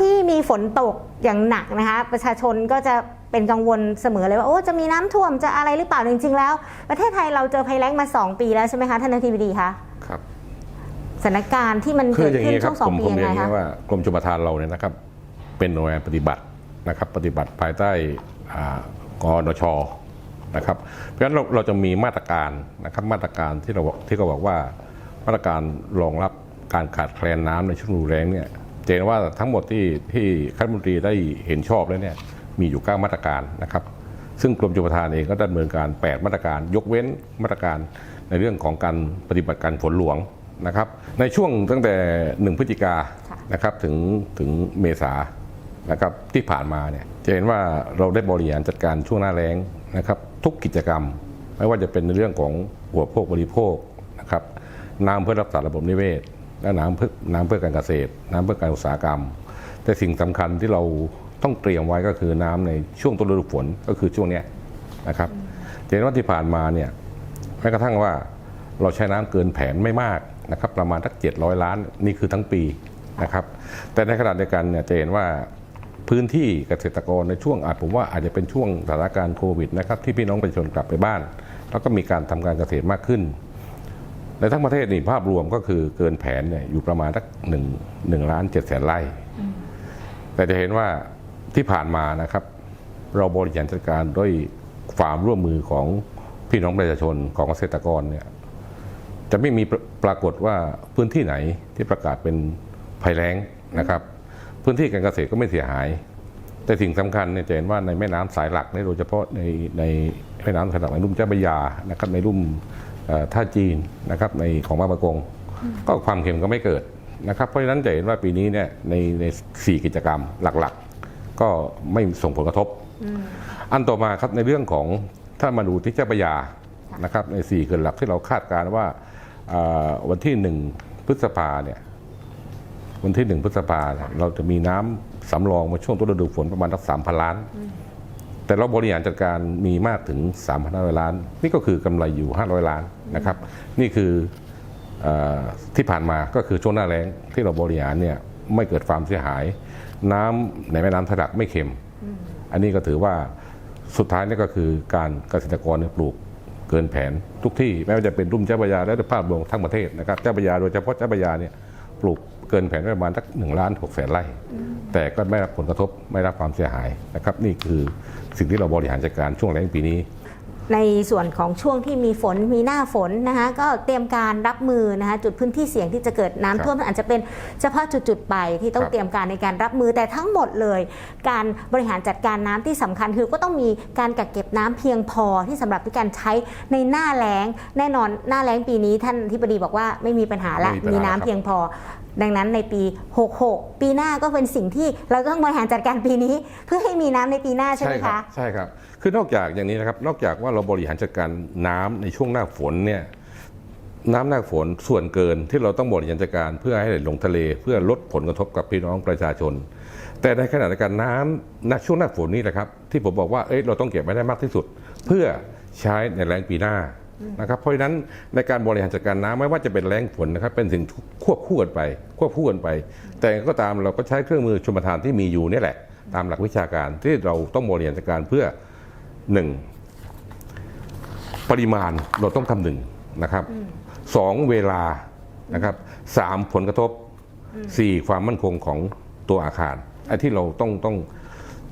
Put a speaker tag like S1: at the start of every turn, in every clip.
S1: ที่มีฝนตกอย่างหนักนะคะ ประชาชนก็จะเป็นกังวลเสมอเลยว่าโอ้จะมีน้ำท่วมจะอะไรหรือเปล่าจริง ๆ แล้ว ประเทศไทยเราเจอภัยแล้งมา 2 ปีแล้วใช่ไหมคะท่านอธิบดีคะ
S2: ครับ
S1: สถานการณ์ที่มัน
S2: คื
S1: เกิ
S2: อ
S1: ด
S2: อย่าง
S1: ขึ้น
S2: นี้ค
S1: ช่
S2: รั
S1: ว
S2: บ
S1: งสอ
S2: ผ
S1: ง
S2: ม
S1: ปี
S2: ผม
S1: ยัง
S2: เรีย
S1: ไง
S2: นอย่าง
S1: คะ
S2: นี้ว่ากรมชลประทานเราเนี่ยนะครับ เป็นหน่วยงานปฏิบัตินะครับปฏิบัติภายใต้อ่ากนชนะครับ เพราะฉะนั้นเราเราจะมีมาตรการนะครับมาตรการที่เราที่เขาบอกว่ามาตรการรองรับการขาดแคลนน้ำในช่วงฤดูแล้งเนี่ยจะ เห็นว่าทั้งหมดที่ที่คณะมนตรีได้เห็นชอบแล้วเนี่ยมีอยู่ 9 มาตรการนะครับ ซึ่งกรมชลประทานเองก็ดำเนินการ 8 มาตรการ ยกเว้นมาตรการในเรื่องของการปฏิบัติการฝนหลวงนะครับ ในช่วงตั้งแต่ 1 พฤศจิกานะครับถึงถึงเมษานะครับที่ผ่านมาเนี่ยจะเห็นว่าเราได้บริหารจัดการช่วงหน้าแล้งนะครับทุกกิจกรรม ไม่ว่าจะเป็นในเรื่องของหัวโภคบริโภคนะครับน้ำเพื่อรักษาระบบนิเวศ และน้ำเพื่อน้ำเพื่อการเกษตร น้ำเพื่อการอุตสาหกรรม แต่สิ่งสำคัญที่เราต้องเตรียมไว้ก็คือน้ำในช่วงต้นฤดูฝนก็คือช่วงเนี้ยนะครับเห็นว่าที่ผ่านมาเนี่ยแม้กระทั่งว่าเราใช้น้ำเกินแผนไม่มากนะครับประมาณสัก700 ล้านนี่คือทั้งปีนะครับแต่ในขณะเดียวกันเนี่ยจะเห็นว่าพื้นที่เกษตรกรในช่วงอาจผมว่าอาจจะเป็นช่วงสถานการณ์โควิดนะครับที่พี่น้องประชาชนกลับไปบ้าน แล้วก็มีการทำการเกษตรมากขึ้น ในทั้งประเทศนี่ภาพรวมก็คือเกินแผนเนี่ยอยู่ประมาณสักหนึ่งหนึ่งล้านเจ็ดแสนไร่ แต่จะเห็นว่าที่ผ่านมานะครับ เราบริหารจัดการด้วยความร่วมมือของพี่น้องประชาชนของเกษตรกรเนี่ยจะไม่มีปรปรากฏว่าพื้นที่ไหนที่ประกาศเป็นภัยแล้งนะครับ พื้นที่การเกษตรก็ไม่เสียหาย แต่สิ่งสำคัญเนี่ยจะเห็นว่าในแม่น้ำสายหลักเนี่ยโดยเฉพาะในในแม่น้ำสายหลักในลุ่มเจ้าพระยานะครับในลุ่มเอ่อ ท่าจีนนะครับในของบางประกง ก็ความเค็มก็ไม่เกิดนะครับเพราะฉะนั้นจะเห็นว่าปีนี้เนี่ยในในสี่กิจกรรมหลักๆ ก็ไม่ส่งผลกระทบ อันต่อมาครับในเรื่องของถ้ามาดูที่เจ้าพระยานะครับในสี่เขื่อนหลักที่เราคาดการณ์ว่าเอ่อวันที่หนึ่งพฤษภาเนี่ยวันที่หนึ่งพฤษภาเนี่ยเราจะมีน้ำสำรองมาช่วงต้นฤดูฝนประมาณสักสามพันล้าน แต่เราบริหารจัดการมีมากถึง 3 5 0 0 ล้าน นี่ก็คือกำไรอยู่ 500 ล้านนะครับ นี่คืออที่ผ่านมาก็คือช่วงหน้าแล้งที่เราบริหารเนี่ยไม่เกิดความเสียหาย น้ำในแม่น้ำทะลักไม่เค็ม อันนี้ก็ถือว่าสุดท้ายนี่ก็คือการเกษตรกรเนี่ยปลูกเกินแผนทุกที่ไม่ว่าจะเป็นรุ่มเจ้าพระยาและภาพรวมทั้งประเทศนะครับเจ้าพระยาโดยเฉพาะเจ้าพระยาเนี่ยปลูก เกินแผนประมาณสักหนึ่งล้านหกแสนไร่ แต่ก็ไม่รับผลกระทบไม่รับความเสียหายนะครับ นี่คือสิ่งที่เราบริหารจัดการช่วงแรงปีนี้
S1: ในส่วนของช่วงที่มีฝนมีหน้าฝนนะคะก็เตรียมการรับมือนะคะจุดพื้นที่เสี่ยงที่จะเกิดน้ำท่วมมันอาจจะเป็นเฉพาะจุดๆไปที่ต้อง
S2: ครับ
S1: เตรียมการในการรับมือแต่ทั้งหมดเลย การบริหารจัดการน้ำที่สำคัญคือก็ต้องมีการกักเก็บน้ำเพียงพอที่สำหรับที่การใช้ในหน้าแล้งแน่นอนหน้าแล้งปีนี้ท่านที่ปดีบอกว่าไม่มีปัญหาละ
S2: ไม่มีปัญหา
S1: มีน้ำ
S2: ครับ
S1: เพียงพอ ดังนั้นในปี 66 ปีหน้าก็เป็นสิ่งที่เราต้องบริหารจัดการปีนี้ เพื่อให้มีน้ำในปีหน้าใช่ไหม
S2: ครั
S1: คะ
S2: ใช่ครับ คือนอกจากอย่างนี้นะครับ นอกจากว่าเราราบริหารจัดการน้ำในช่วงหน้าฝนเนี่ยน้ำหน้าฝนส่วนเกินที่เราต้องบริหารจัดการเพื่อให้ไหลลงทะเล เพื่อลดผลกระทบกับพี่น้องประชาชน แต่ในขณะเดียวกันน้ำณช่วงหน้าฝนนี่แหละครับ ที่ผมบอกว่าเอ้ยเราต้องเก็บไว้ได้มากที่สุด เพื่อใช้ในแรงปีหน้านะครับเพราะฉะนั้นในการบริหารจัดการน้ำไม่ว่าจะเป็นแรงฝนนะครับเป็นสิ่งควบคู่กันไป ควบคู่กันไป แต่ก็ตามเราก็ใช้เครื่องมือชมทานที่มีอยู่นี่แหละ ตามหลักวิชาการที่เราต้องบริหารจัดการเพื่อหนึ่ง ปริมาณเราต้องทำหนึ่งนะครับสองเวลานะครับสามผลกระทบสี่ความมั่นคงของตัวอาคารไอ้ที่เราต้องต้อง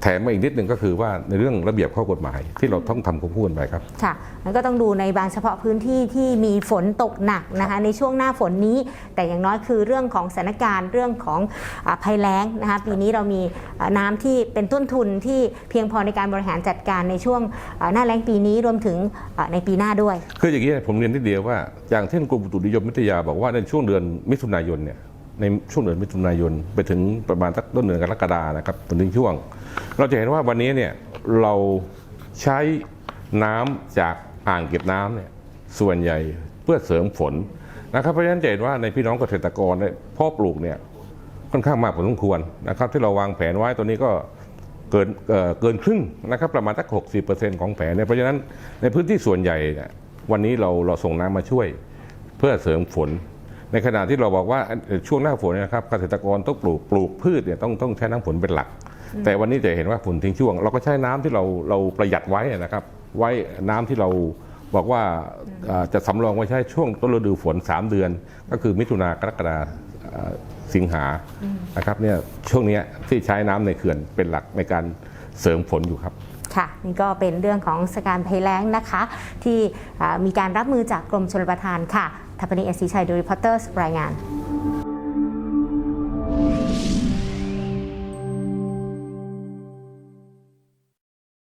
S2: แถมมาอีกนิดหนึ่งก็คือว่าในเรื่องระเบียบข้อกฎหมาย ที่เราต้องทำควบคู่กันไปครับ
S1: ค่ะมันก็ต้องดูในบางเฉพาะพื้นที่ที่มีฝนตกหนักนะคะในช่วงหน้าฝนนี้ แต่อย่างน้อยคือเรื่องของสถานการณ์เรื่องของอาภัยแล้งนะคะปีนี้เรามีอ่าน้ำที่เป็นต้นทุนที่เพียงพอในการบริหารจัดการในช่วงอ่าหน้าแล้งปีนี้รวมถึงอ่าในปีหน้าด้วย
S2: คืออย่างนี้ผมเรียนทีเดียวว่า อย่างเช่นกรมอุตุนิยมวิทยาบอกว่าในช่วงเดือนมิถุนายนเนี่ย ในช่วงเดือนมิถุนายนไปถึงประมาณสักต้นเดือนกรกฎานะครับจนถึงช่วง เราจะเห็นว่าวันนี้เนี่ยเราใช้น้ำจากอ่างเก็บน้ำเนี่ยส่วนใหญ่เพื่อเสริมฝนนะครับเพราะฉะนั้นจะเห็นว่าในพี่น้องเกษตรกรเนี่ยพ่อปลูกเนี่ยค่อนข้างมากพอสมควรนะครับที่เราวางแผนไว้ตัวนี้ก็เกินเเกินครึ่งนะครับประมาณสัก60%ของแผนเนี่ยเพราะฉะนั้นในพื้นที่ส่วนใหญ่เนี่ยวันนี้เราเราส่งน้ำมาช่วยเพื่อเสริมฝน ในขณะที่เราบอกว่าเอ่อช่วงหน้าฝนเนยนะครับเกษตรกรต้องปลูกปลูกพืชเนี่ยต้องต้องใช้น้ำฝนเป็นหลัก แต่วันนี้จะเห็นว่าฝนทิ้งช่วง เราก็ใช้น้ำที่เราเราประหยัดไว้นะครับ ไว้น้ำที่เราบอกว่าอ่าจะสำรองไว้ใช้ช่วงต้นฤดูฝน 3 เดือน ก็คือมิถุนากรกฎาอ่าสิงหานะครับเนี่ยช่วงเนี้ยที่ใช้น้ำในเขื่อนเป็นหลักในการเสริมฝนอยู่ครับ
S1: ค่ะนี่ก็เป็นเรื่องของสการภัยแล้งนะคะ ที่อ่ามีการรับมือจากกรมชลประทานค่ะ ทัพนีเอสีชัยดูรีพอร์เตอร์รายงาน